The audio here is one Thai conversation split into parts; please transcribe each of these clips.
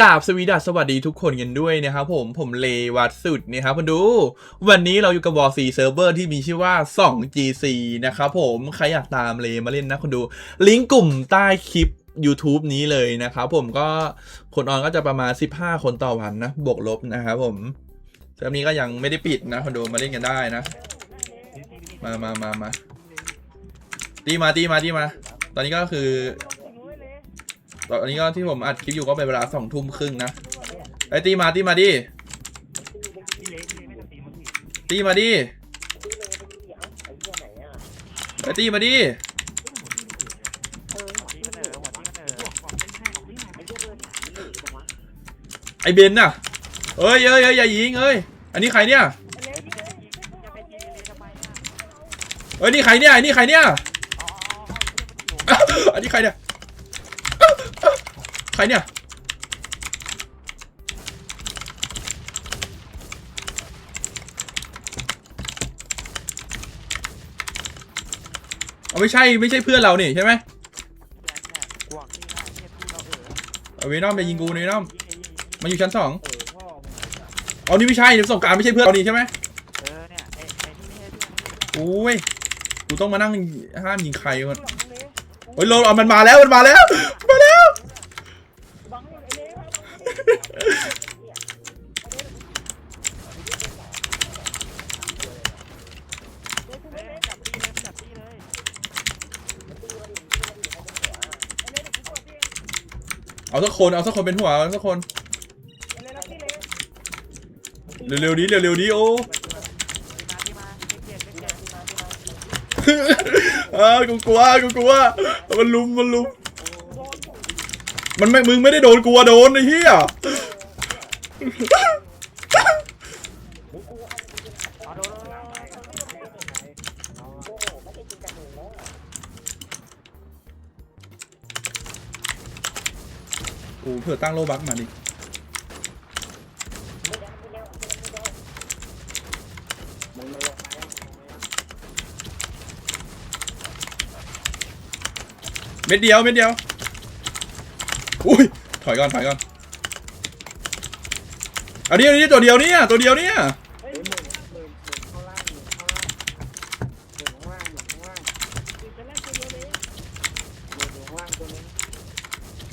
กาบสวีดัสสวัสดีทุกคนกันด้วยนะครับผมผมเลวัดสุดนะครับมาดู วันนี้เราอยู่กับวอร์ซีเซิร์ฟเวอร์ที่มีชื่อว่า 2GC นะครับผมใครอยากตามเลมาเล่นนะคุณดู ลิงก์กลุ่มใต้คลิป YouTube นี้เลยนะครับผมก็คนออนก็จะประมาณ 15 คนต่อวันนะ บวกลบนะครับผมเซิร์ฟนี้ก็ยังไม่ได้ปิดนะคนดูมาเล่นกันได้นะ มามามามาตีมาตีมาตีมา ตอนนี้ก็คือ ตอนนี้ก็ที่ผมอัดคลิปอยู่ก็เป็นเวลาสองทุ่มครึ่งนะไอตีมาตีมาดิตีมาดิไอตีมาดิไอเบนน่ะเอ้ยเอ้ยเอ้ยอย่ายิงเอ้ยอันนี้ใครเนี่ยเอ้ยนี่ใครเนี่ยอันนี้ใครเนี่ยอันนี้ใครเนี่ย ใครเนี่ย เอาไม่ใช่ไม่ใช่เพื่อนเรานี่ใช่ไหมเอาเวนอมไปยิงกูเวนอมมาอยู่ชั้นสองเอานี่ไม่ใช่สงกรารไม่ใช่เพื่อนเรานี่ใช่ไหมโอ้ยกูต้องมานั่งห้ามยิงใครมันโอ้ยโลเอามันมาแล้ว มันมาแล้วมาแล้ว สักคนเอาสักคนเป็นหัวเอาสักคนเร็วๆนี้เร็วๆนี้โอ้เออกูกลัวกูกลัวมันลุมมันลุมมันไม่มึงไม่ได้โดนกลัวโดนไอ้เหี้ย กูเผื่อตั้งโลบักมาดิเม็ดเดียวเม็ดเดียว อุ้ย ถอยก่อน ถอยก่อน เอาดิเอาดิตัวเดียวเนี่ย ตัวเดียวเนี่ย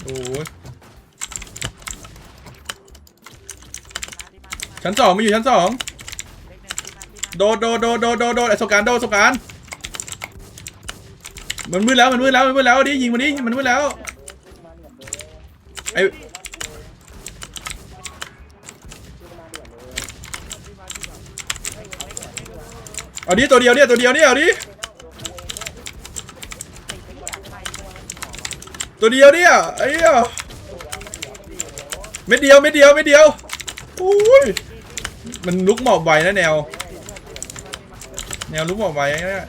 โอ้ย ชั้นสองมาอยู่ชั้นสองโดดโดดโดดโดดโดดโดดไอ้สกรารโดดสกรารมันมืดแล้วมันมืดแล้วมันมืดแล้วดิยิงมันดิมันมืดแล้วไอ้เอาดิตัวเดียวเนี่ยตัวเดียวเนี่ยเอาดิตัวเดียวเนี่ยไอ้เหี้ยเม็ดเดียวเม็ดเดียวเม็ดเดียวโอ้ย มันลุกหมอบไวนะแนว แนวลุกหมอบไวนี่ย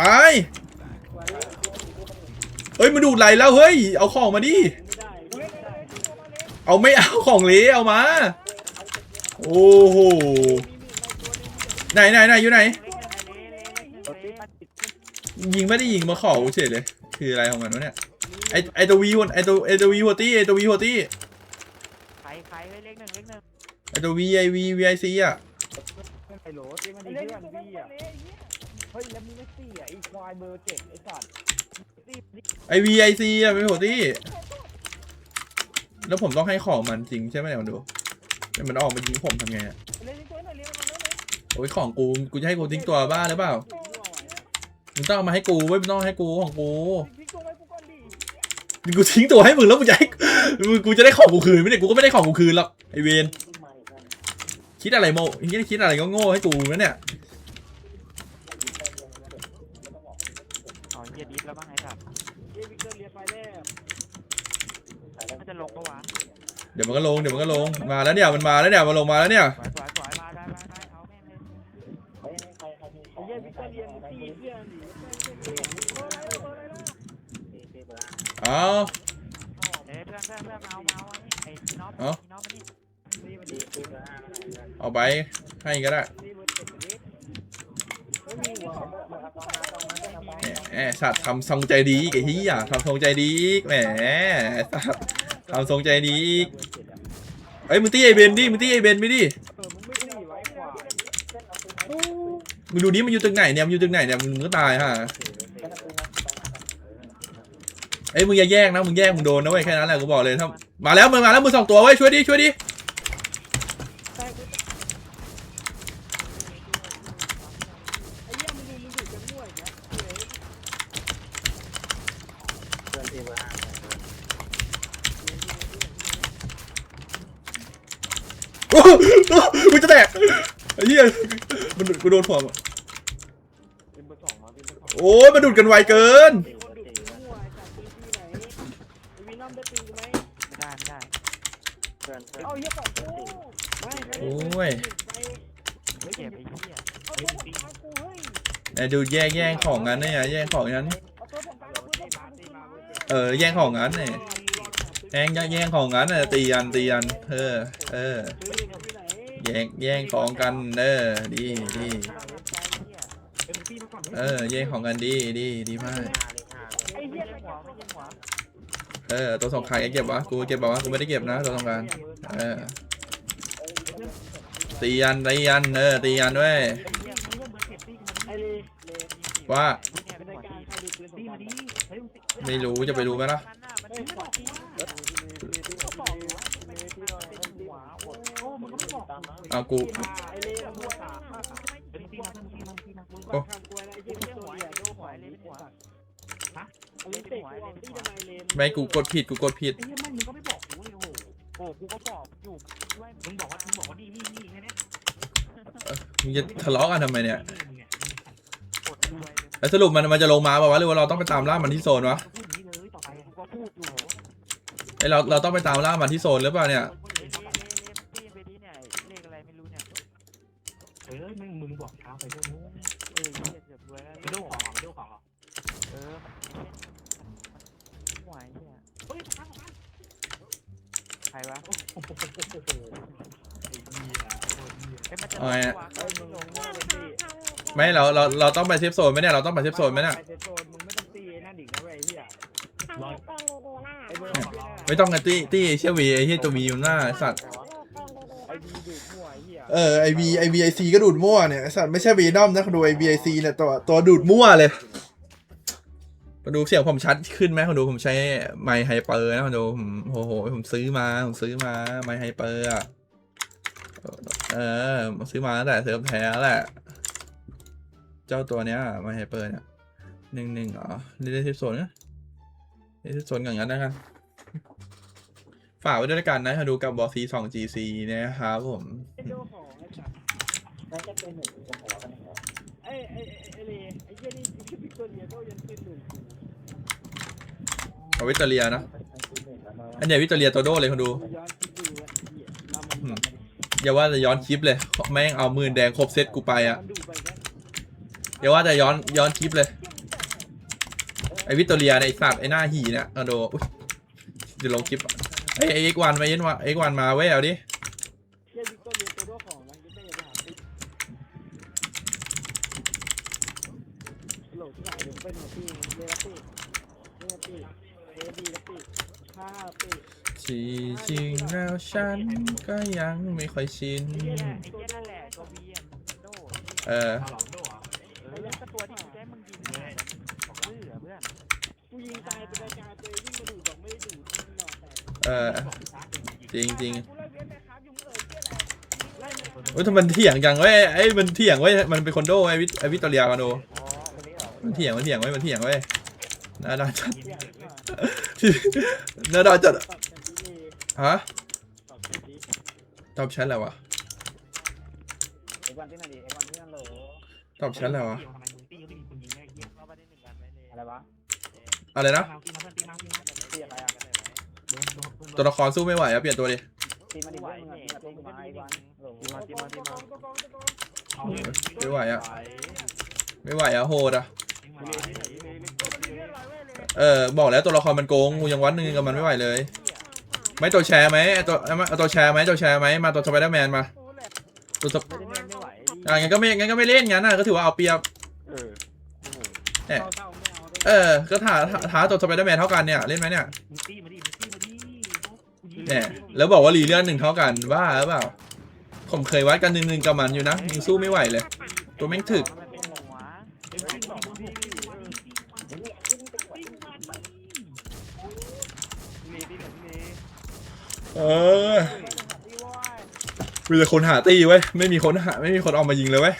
ตายเฮ้ยมันดูดไหลแล้วเฮ้ยเอาของมาดิเอาไม่เอาของเละเอามา โอ้โหไหนไหนไหนอยู่ไหน ยิงไม่ได้ยิงมาขอเฉยเลย คืออะไรของมันวะเนี่ยไอไอตัววีไอตัวไอตัววีหัวตี้ไอตัววีหัวตี้ ตัววีไอวีวีไอซีอะไอ้โหลที่มันดีเพื่อนพี่อะเฮ้ยแล้วมีไม่สี่อะไอ้ควายเบอร์เจ็ดไอ้สัตว์ไอวีไอซีอะเป็นหัวตี้แล้วผมต้องให้ของมันจริงใช่ไหมเนี่ยมันดูแต่มันออกมายิงผมทำไงอะโอ้ยของกูกูจะให้กูทิ้งตัวบ้าหรือเปล่ามึงต้องเอามาให้กูเว้ยมึงต้องให้กูของกูมึงกูทิ้งตัวให้มึงแล้วมึงจะให้มึงกูจะได้ของกูคืนไม่ได้กูก็ไม่ได้ของกูคืนหรอกไอเวน คิดอะไรโมคิดคิดอะไรก็โง่ให้กูนะเนี่ยอ๋อเฮียดิฟแล้วบ้างไอ้สัตว์เฮ้ยวิกเตอร์เรียกไฟแล้วมันจะลงปะวะเดี๋ยวมันก็ลงเดี๋ยวมันก็ลงมาแล้วเนี่ยมันมาแล้วเนี่ยมันลงมาแล้วเนี่ยสวยสวยสวยมาได้ได้ได้เอาแม่งเลยไอ้เหี้ยวิกเตอร์เรียกสี่เพื่อนดิเอาเอ้ยเพื่อนเพื่อนเพื่อนมาเอามาเอาไอ้น็อปเอ้าน็อปมานี่นี่มันดีคือ เอาไปให้ก็ได้แหมสัตว์ทำทรงใจดีอีกไอ้ที่อะทำทรงใจดีอีกแหมสัตว์ทำทรงใจดีอีกเอ้ยมึงตีไอเบนดิมึงตีไอเบนไม่ดิมึงไม่ตีไว้ควายมึงดูนี้มันอยู่ตึกไหนเนี่ยมันอยู่ตึกไหนเนี่ยมึงก็ตายฮะเอ้ยมึงอย่าแยกนะมึงแยกมึงโดนนะเว้ยแค่นั้นแหละกูบอกเลยถ้ามาแล้วมึงมาแล้วมึงสองตัวเว้ยช่วยดิช่วยดิ แต่กูไอ้เหี้ยมึงดูมึงดูจะมั่วอีกแล้วเฮ้ย เพื่อนที่เบอร์ห้า โอ้โหมึงจะแตกไอ้เหี้ยมันดูด กูโดนหัวเป็นเบอร์สองมาเป็นเบอร์สองโอ้ยมันดูดกันไวเกิน มีคนดูดกูมั่วไอ้สัตว์ตีที่ไหนไอ้วีนอมได้ตีกูไหมไม่ได้ไม่ได้เพื่อนเพื่อนเอาเหี้ยของกูไม่ไม่โอ้ย ไปไม่เก็บไอ้เหี้ยเอาตัวผมตามกูเฮ้ยไอ้ดูแย่งแย่งของงั้นเนี่ยแย่งของงั้นเอาตัวผมตามกูตามกูมาเออแย่งของงั้นเนี่ยแย่งแย่งของงั้นน่ะตีกันตีกันเออเออซื้อกับที่ไหน แย่งแย่งของกันเออดีดีเออแย่งของกันดีดีดีมากเออตัวสองขายเก็บวะกูเก็บบอกว่ากูไม่ได้เก็บนะตัวสองการเออตียันตียันเออตียันด้วยว่า ไม่รู้จะไปรู้ไหมล่ะ มันน่ะมันไม่บอกกูก็บอกอยู่ว่าไม่ได้เป็นหัวโอ้โอ้มึงก็ไม่บอก เอากูไอ้เลยละมั่วตาเป็นตีมาเป็นตีมาตีมามึงฟังคำกูนะไอ้เหี้ยเป็นตัวหัวใหญ่ไอ้โดโดนหัหัววเลเลยยเป็นหัวเอาลิ้นเตะกูเอาที่ทำไมเลนไม่กูกดผิดกูกดผิดไอ้เหี้ยไม่มึงก็ไม่บอกกูเลยโอ้โหโอ้กูก็บอกอยู่ด้วยมึงบอกว่ามึงบอกว่านี่นี่นี่แค่นี้มึงจะทะเลาะกันทำไมเนี่ยกดด้วยแล้วสรุปมันมันจะลงมาป่าวะหรือว่าเราต้องไปตามล่ามันที่โซนวะพูดอย่างนี้เลยต่อไปกูก็พูดอยู่ไอเราเราต้องไปตามล่ามันที่โซนหรือเปล่าเนี่ย เลขเลขเลขพี่ไปดีเนี่ยเลขอะไรไม่รู้เนี่ย เออมึงมึงบอกเช้าไปด้วยนู้น เออเหี้ยเกือบรวยแล้ว ไปดูของไปดูของ เออมันหวยเนี่ย เฮ้ยพังพัง ใค รวะโอ้โหไอ้เหี้ยโอ้ยมันจะลงวะเอ้ยมันลงวเลยตีไม่เราเราเราต้องไปเซฟโซนไหมเนี่ยเราต้องไปเซฟโซนไหมเนี่ยไปเซฟโซนมึงไม่ต้องตีไอ้นั่นอีกนะเว้ยไอ้เหี้ยไอ้เบอร์ของเราไม่ต้องกันตี้ตี้เชี่ยวีไอเฮียตัววีอยู่หน้าไอ้สัตว์ไอ้ดีดูดมั่วไอ้เหี้ยเออไอวีไอวีไอซีก็ดูดมั่วเนี่ยไอสัตว์ไม่ใช่วีนอมนะดูไอวีไอซีเนี่ยตัวตัวดูดมั่วเลย มาดูเสียงผมชัดขึ้นไหมคุณดูผมใช้ไมค์ไฮเปอร์นะคุณดูผมโอ้โหผมซื้อมาผมซื้อมาไมค์ไฮเปอร์อะเออผมซื้อมาตั้งแต่เซิร์ฟแท้แหละ เจ้าตัวเนี้ยไมค์ไฮเปอร์เนี่ยหนึ่งหนึ่งอ๋อเล่นที่โซนนะเล่นที่โซนอย่างนั้นนะครับฝากไว้ด้วยกันนะคนดูกับบอสซีสองจีซีนะครับผมไอ้ไอ้สัตว์น่าจะเป็นหนึ่งหัวกันนะครับไอ้ไอ้ไอ้ไอ้เลยไอ้เหี้ยนี่คือพิกตัวเดียโดยันเป็นหนึ่ง เอาวิตเตอเรียนะมันคือหนึ่งแล้วมาอันเนี้ยวิตเตอเรียโตโดเลยคนดูย้อนคิดดูอะไอ้เหี้ยเรามันมันอย่าว่าจะย้อนคลิปเลย แม่งเอามือแดงครบเซตกูไปอะมันดูไปกันอย่าว่าจะย้อนย้อนคลิปเลย ไอวิตเตอเรียในยไอ้สัตว์ไอหน้าหีเนี่ยเอาดูอุ๊ยเดี๋ยวลงคลิปอะไอไอเอ็กวันมาเอ็นวะเอ็กวันมาเว้ยเอาดิเหี้ยพิกตัวเดียตัวโดของมันจะได้ยังไงหาติ๊กโหลดที่ไหนเดี๋ยวเป็นหัวตีเรลัตตี้เรลัตตี้ ที่จริงแล้วฉันก็ยังไม่ค่อยชินเหี้ยน่ะไอ้เหี้ยนั่นแหละตัวบีอะโดเออเอาหลอกดูเออ แล้วก็ตัวที่กูจะให้มึงยิงเนี่ยบอกเบื่อเพื่อนกูยิงตายเป็นรายการตัววิ่งมาดูดบอกไม่ได้ดูดที่นอแต่เออ จริงจริงกูไล่เว้นนะครับยุงเอ๋ยเกี้ยอะไรไล่เลยๆเว้ยทำไมมันเถียงจังเว้ยไอ้มันเถียงเว้ยมันเป็นคนโดไอวิไอวิตเตอเรียกันดูอ๋อคนนี้เหรอมันเถียงมันเถียงเว้ยมันเถียงเว้ย น่าด่าจัดเสียงอะน่าด่าจัดตอบกันดีเลยฮะตอบกันดีตอบแชทอะไรวะไอ้วันที่นั่นดิไอ้วันที่นั่นโหลตอบแชทอะไรวะทำไมมึงตีก็ไม่มีคนยิงได้เหี้ยเข้ามาได้หนึ่งกันไหมเลยอะไรวะอะไรนะตีมาตีมาตีมาตีมาตีอะไรอะโดนโดนโดนตัวละครสู้ไม่ไหวอะเปลี่ยนตัวดิตีมาดิเว้ยมึงอะตีมาตีมาไอ้วันโหลตีมาตีมาตีมาตัวกองตัวกองเอาเลยไม่ไหวอะไม่ไหวอะโหดอะ เว้ยเลยเออบอกแล้วตัวละครมันโกงกูยังวัดหนึ่งกับมันไม่ไหวเลย ไม่ตัวแชร์ไหมไอ้ตัวไอ้มาเอาตัวแชร์ไหมตัวแชร์ไหมมาตัวสไปเดอร์แมนมากูแหละตัวสปไม่ได้แม่ไม่ไหวอะงั้นก็ไม่งั้นก็ไม่เล่นงั้นน่ะก็ถือว่าเอาเปรียบเออเนี่ยเศร้าๆไม่เอาเออก็ท้าท้าท้าตัวสไปเดอร์แมนเท่ากันเนี่ยเล่นไหมเนี่ยมึงตีมาดิมึงตีมาดิกูยิเนี่ยแล้วบอกว่ารีเลื่อนหนึ่งเท่ากันบ้าหรือเปล่าผมเคยวัดกันหนึ่งหนึ่งกับมันอยู่นะยังสู้ไม่ไหวเลย ตัวแม่งถึก มันเป็นหัว เอ็มวิ่งสองทีลีดีแบบลี เออมีแต่คนหาตีไว้ยไม่มีคนหาไม่มีคนออกมายิงเลยเว้ย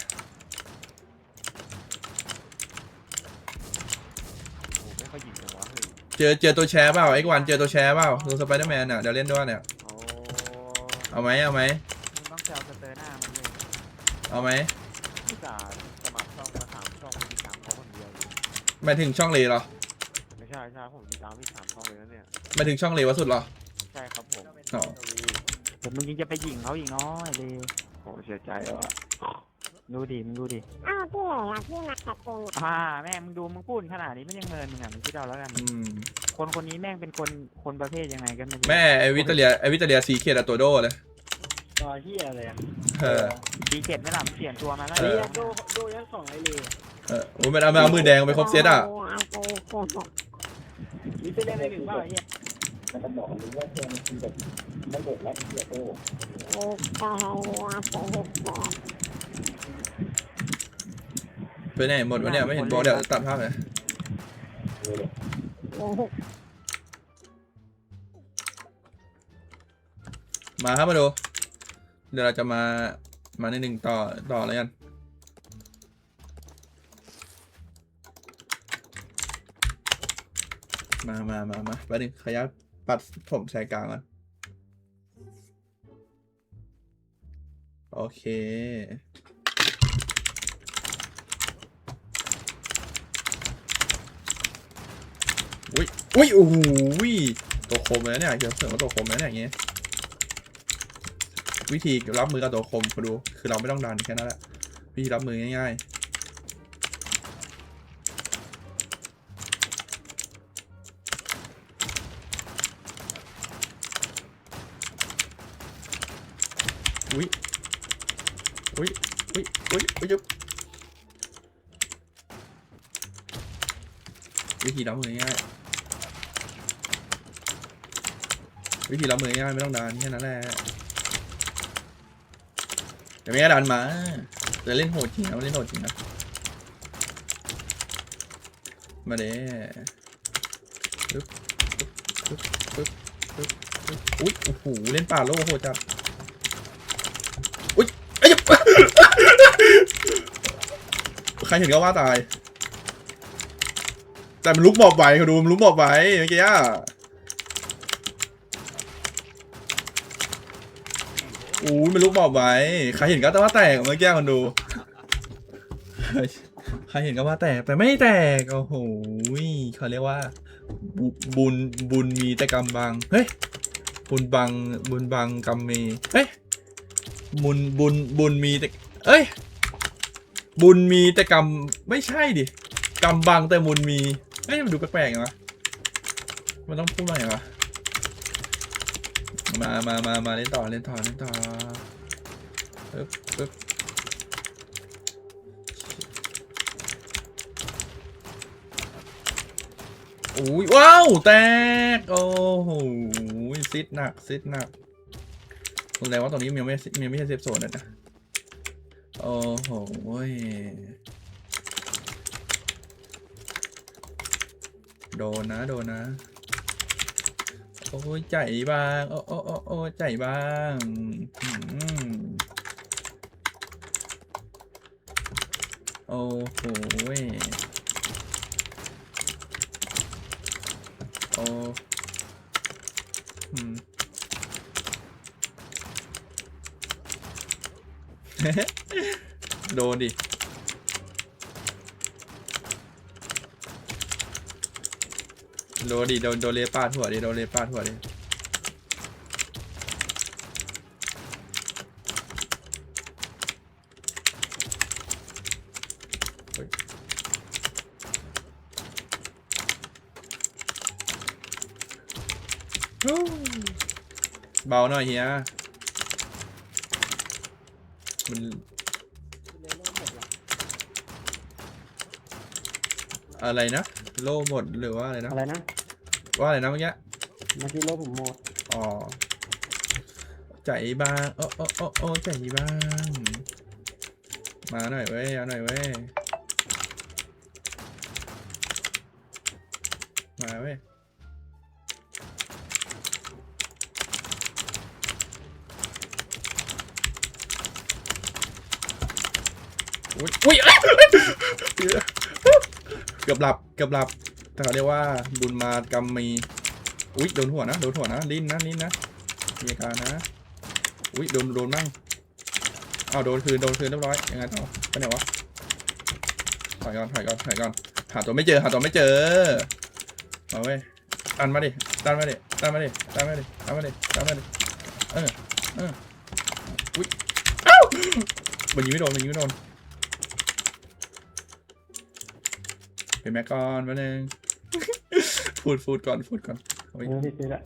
โอ้ไม่ค่อยยิงเลยวะเฮ้ยเจอเจอตัวแชร์เปล่าไอ้วันเจอตัวแชร์เปล่าตัวสไปเดอร์แมนอะเดี๋ยวเล่นด้วยเนี่ยโอ้เอาไหมเอาไหมมึงต้องแซวสเตอร์หน้ามันเลยเอาไหมพี่จ่าสมัครช่องมาสามช่องมีตามเขาคนเดียวเลยหมายถึงช่องเลเหรอไม่ใช่ใช่ผมมีตามพี่สามช่องเลยนะเนี่ยหมายถึงช่องเลวะสุดเหรอใช่ ครับผมอ๋อผมมึงยังจะไปยิงเขาอีกเนาะไอ้เลยโอ้เสียใจแล้วอะดูดิมึงดูดิอ้าวพี่เหรอพี่มาขัดเองอ่าแม่งมึงดูมึงพูดขนาดนี้มันยังเมินมึงอะมึงคิดเอาแล้วกันอืมคนคนนี้แม่งเป็นคนคนประเภทยังไงกันรู้แม่ไอวิตาเลียไอวิตาเลียซีเคดอะตัวโดเลยรอเฮียอะไรอะเออ ดีเจ็ดไม่หลับเปลี่ยนตัวมาแล้วเออ เฮียโดโดยันสองไอเลยเออโอ้ยมันเอามาเอามือแดงไปครบเซตอะ เอาไปเก็บหกนี่ไปเล่นในหนึ่งเปล่าไอ้เฮีย มันก็บอกรู้ว่าเธอมันกินแบบไม่เด็ดและเสียโตโอ้ตายละเสียเด็ดแบบไปไหนหมดวะเนี่ยไม่เห็นบอกเดี๋ยวตัดภาพเลยมาครับมาดู เดี๋ยวเราจะมามาในหนึ่งต่อต่อแล้วกันมามามามาไปหนึ่งขยับ ปัดผมใส่กลางก่อนโอเค อุ้ย อุ้ยโอ้โหตัวคมเลยเนี่ยเดี๋ยวเสริมว่าตัวคมเลยเนี่ยอย่างเงี้ย วิธีรับมือกับตัวคมมาดู คือเราไม่ต้องดันแค่นั้นแหละ วิธีรับมือง่ายๆ อุ้ยอุ้ยอุ้ยอุ้ยยุบวิธีรับมือง่ายวิธีรับมือง่ายไม่ต้องดันแค่นั้นแหละเดี๋ยวไม่ได้ดันมาแต่เล่นโหดจริงนะเล่นโหดจริงนะมาเด้ปึ๊บปึ๊บปึ๊บปึ๊บปึ๊บอุ๊ยโอ้โหเล่นป่าโลโหดจัดอุ๊ยไอ้ยบ ใครเห็นก็ว่าตาย แต่มันลุกหมอบไหวเขาดูมันลุกหมอบไหวเมื่อกี้อะอู้ยมันลุกหมอบไหวใครเห็นก็ว่าแตกเมื่อกี้คนดู ใครเห็นก็ว่าแตกแต่ไม่แตกโอ้โหเขาเรียกว่า บุบุญบุญมีแต่กำบังเฮ้ยบุญบังบุญบังกำมีเฮ้ยบุญบุญบุญมีแต่เอ้ย บุญมีแต่กำไม่ใช่ดิกำบังแต่บุญมีเฮ้ยมันดูแปลกๆไงวะมันต้องพูดว่าไงวะมามามามาเล่นต่อเล่นต่อเล่นต่อปึ๊บปึ๊บอุ้ยว้าวแตกโอ้โหซิดหนักซิดหนักแสดงว่าตรงนี้มันยังไม่มันยังไม่ใช่เซฟโซนนะ โอ้โหโดนนะ โดนนะ โอ้ยใจบาง โอ้โอ้โอ้โอ้ใจบางอืมโอ้โหโอ้อืม โดนดิ โดนดิ โดนโดนเลปาดหัวดิ โดนเลปาดหัวดิ เบาหน่อยเฮียมัน เลยเล่นหมดละ อะไรนะ โล่หมดหรือว่าอะไรนะ อะไรนะ ว่าอะไรนะเมื่อกี้ เมื่อกี้รถผมหมดอ๋อ ใจบ้างโอ้โอ้โอ้โอ้ใจบ้าง มาหน่อยเว้ยเอาหน่อยเว้ย มาเว้ย อุ้ยอุ้ยเกือบหลับเกือบหลับแต่เขาเรียกว่าบุญมากรรมมี อุ้ยโดนหัวนะ โดนหัวนะ ลิ้นนะ ลิ้นนะมีอาการนะ อุ้ยโดนโดนมั่งเอาโดนคืน โดนคืนเรียบร้อย ยังไงต่อไปไหนวะ ถอยก่อน ถอยก่อน ถอยก่อน หาตัวไม่เจอ หาตัวไม่เจอมาเว้ยดันมาดิดันมาดิดันมาดิดันมาดิดันมาดิดันมาดิ เออ เออ อุ้ย เอ้ามันยิงไม่โดนมันยิงไม่โดน แม็กก่อนมาหนึ่งพูดพูดก่อนพูดก่อนเอาไว้เออพี่ซื้อละ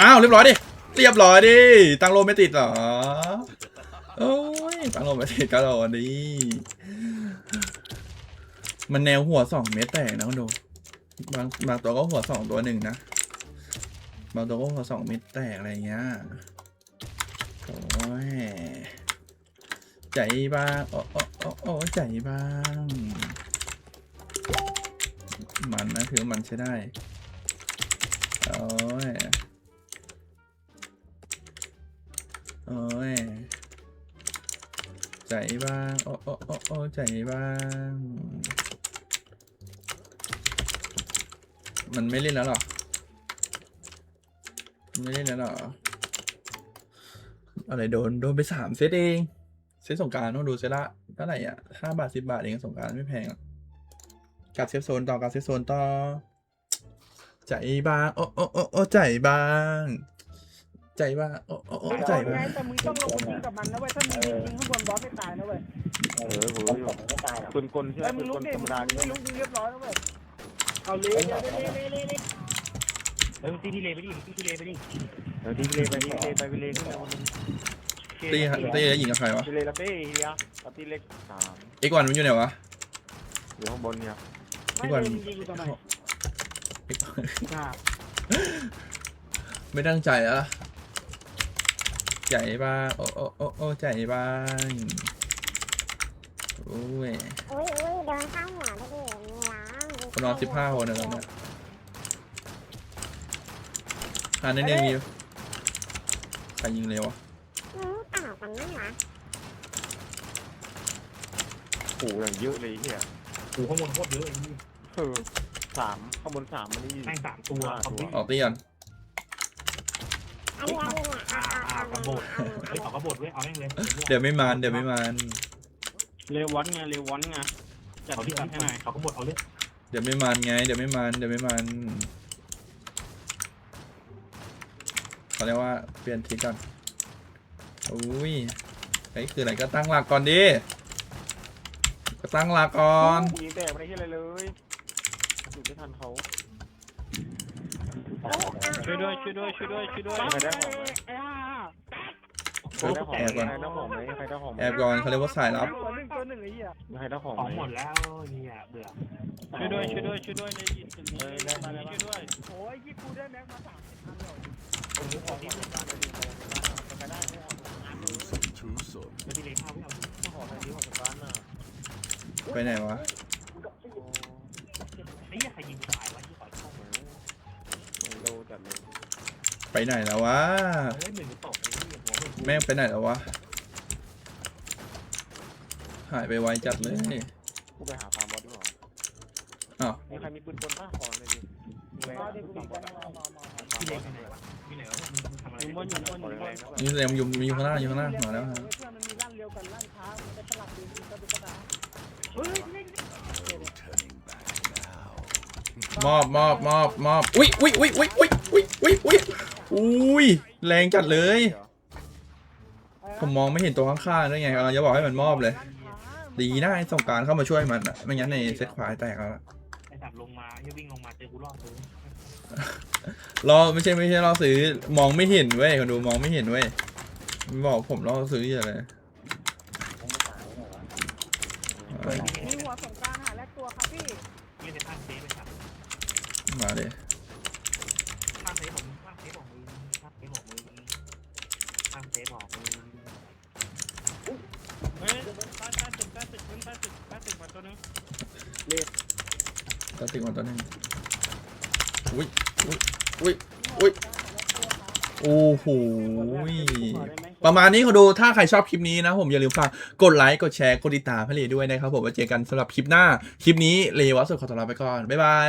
อ้าวเรียบร้อยดิ เรียบร้อยดิ ตั้งโลไม่ติดเหรอ โอ้ย ตั้งโลไม่ติดก็รอดีมันแนวหัวสองเมตรแตกนะคุณดูบางบางตัวก็หัวสองตัวหนึ่งนะ บางตัวก็หัวสองเมตรแตกอะไรเงี้ยโอ้ยใจบ้างโอ้โอ้โอ้โอ้ใจบ้าง มันนะถือมันใช้ได้โอ้ยโอ้ยใจบ้างโอ้โอ้โอ้โอ้ใจบ้างมันไม่เล่นแล้วหรอ ไม่เล่นแล้วเหรอ อะไรโดน โดนไปสามเซตเอง เซตสงกรารต้องดูเซตละเท่าไหร่อะห้าบาทสิบาทเองสงกรารไม่แพงอะกลับเซฟโซนต่อกลับเซฟโซนต่อใจบ้างโอ้โอ้โอ้โอ้ใจบ้าง ใจบ้างโอ้โอ้โอ้ใจไงบ้างแต่มึงต้องลงไปยิงกับมันนะเว้ยถ้ามึงยิงยิงข้างบนบอสไม่ตายนะเว้ยเออผมรู้อยู่ไม่ตายหรอกปืนกลใช่ไหมไอ้ยมึปืงนลุกกลดิธรมึรงมดาไม่ลุกยิงเรียบร้อยนะเว้ยเอาเลยเดี๋ยวเดี๋ยวเดี๋ยวเดี๋ยว เดี๋ยวเออตีพี่เลไปดิตีพี่เลไปดิเออดีเลยไปดีเลยไปดีเลยขึ้นมาวันนึงตีฮะตีแล้วยิงกับใครวะดีเลยละเต้เฮียปาร์ตี้เล็กสามเอ็กวันมันอยู่ไหนวะอยู่ข้างบนเนี่ยไม่เลยมึงยิงกูทำไมครับไม่ตั้งใจอะใจบ้างโอ้โอ้โอ้โอ้ใจบ้างโอ้ยอุ้ยอุ้ยโดนเข้าหัวไปดิมีร้องคนนอนสิบห้าคนนะตอนเนี้ย อันนี้เนี่ยมีใครยิงเร็ววะอืมต่อกันนั่นเหรอโอ้โหอย่างเยอะเลยเฮียโอ้ข้างบนโคตรเยอะไอ้นี่เออสามข้างบนสามมันนี่ แม่งสามตัวเขาวิ่งออกตีก่อนอันนี้อันนี้เนี่ยอ่าเอาอ่าเอากระโบดเฮ้ยเอากระโบดเว้ยเอาแม่งเลยเดี๋ยวไม่มานเดี๋ยวไม่มานเรวอนไงเรวอนไงจัดเขาพิที่กักัดดให้ให้หหน่น่ออยยเขากระโบดเอาเลยเดี๋ยวไม่มานไง เดี๋ยวไม่มานเดี๋ยวไม่มาน เขาเรียกว่าเปลี่ยนทิศก่อนอุ้ยไอ้คืออะไรก็ตั้งหลักก่อนดิก็ตั้งหลักก่อนยิงแต่ไม่ได้เฮียอะไรเลยอยู่ไม่ทันเขาช่วยด้วยช่วยด้วยช่วยด้วยช่วยด้วย เฮ้ยแอบก่อน ใครเจ้าของไหมใครเจ้าของไหมแอบก่อนเขาเรียกว่าสายลับ ตัวหนึ่งตัวหนึ่งไอ้เหี้ยใครเจ้าของขไหองมหมดแล้วเนี่ยเบื่อช่วยด้วยช่วยด้วยช่วยด้วยได้ยินเสียงนี้ช่วยด้วยโอ้ยที่กูได้แม็กมาสามสิบอันเลยไม่ดีเลยข้าวไม่เอาไปไหนวะ ไอ้เหี้ยใครยิงตายวะที่ขอช่องเหมือนไปไหนแล้ววะเฮ้ยเหมือนโต แม่งไปไหนแล้ววะ หายไปไวจัดเลยกูไปหาฟาร์มบอสดีกว่าอ้าวมีใครมีปืนกลป้าขอเลยดิมีแรงมานะดิกูฟาดีร์มบกัอนสมาอะมามามาพี่เลไปไหนวะพี่เลวะมึงทำอะไรอยู่บนอยู่บนขออยู่บแรนงนะนี่แสดงอยู่มีอยู่ข้างหน้าอยู่ข้างหน้ามาแล้วฮะเพื่อนมันมีร้านเร็วกันร้านค้ามันจะสลับดูกระดูกกระดาษเฮ้ยนี่มอบมอบมอบมอบอุ้ยอุ้ยอุ้ยอุ้ยอุ้ยอุ้ยอุ้ยอุ้ยอุ้ยแรงจัดเลย ผมมองไม่เห็นตัวข้างๆได้ไงเราจะบอกให้มันมอบเลย ดีนะไอ้สงกรารเข้ามาช่วยมันอะไม่งั้นในเซตขวาแตกแล้วล่ะไอ้สัตว์ลงมาเหี้ยวิ่งลงมาเจอกูรอดเลยรอไม่ใช่ไม่ใช่รอซื้อมองไม่เห็นเว้ยคนดูมองไม่เห็นเว้ยบอกผมรอซื้ออะไรไม่ตายเหรอวะเฮ้ยพี่เลนี่หัวสงกรารหาแลกตัวครับพี่ไม่ได้ตั้งเซฟเลยครับมาเลย ตัดติ่งก่อนตัวหนึงอุ้ยอุ้ยอุ้ยอุ้ยโอ้โหประมาณนี้เขาดูถ้าใครชอบคลิปนี้นะผมอย่าลืมฝากกดไลค์กดแชร์กดติดตามให้เลด้วยนะครับผมไว้เจอกันสำหรับคลิปหน้า คลิปนี้เลวัสสุดขอตัวลาไปก่อน บ๊ายบาย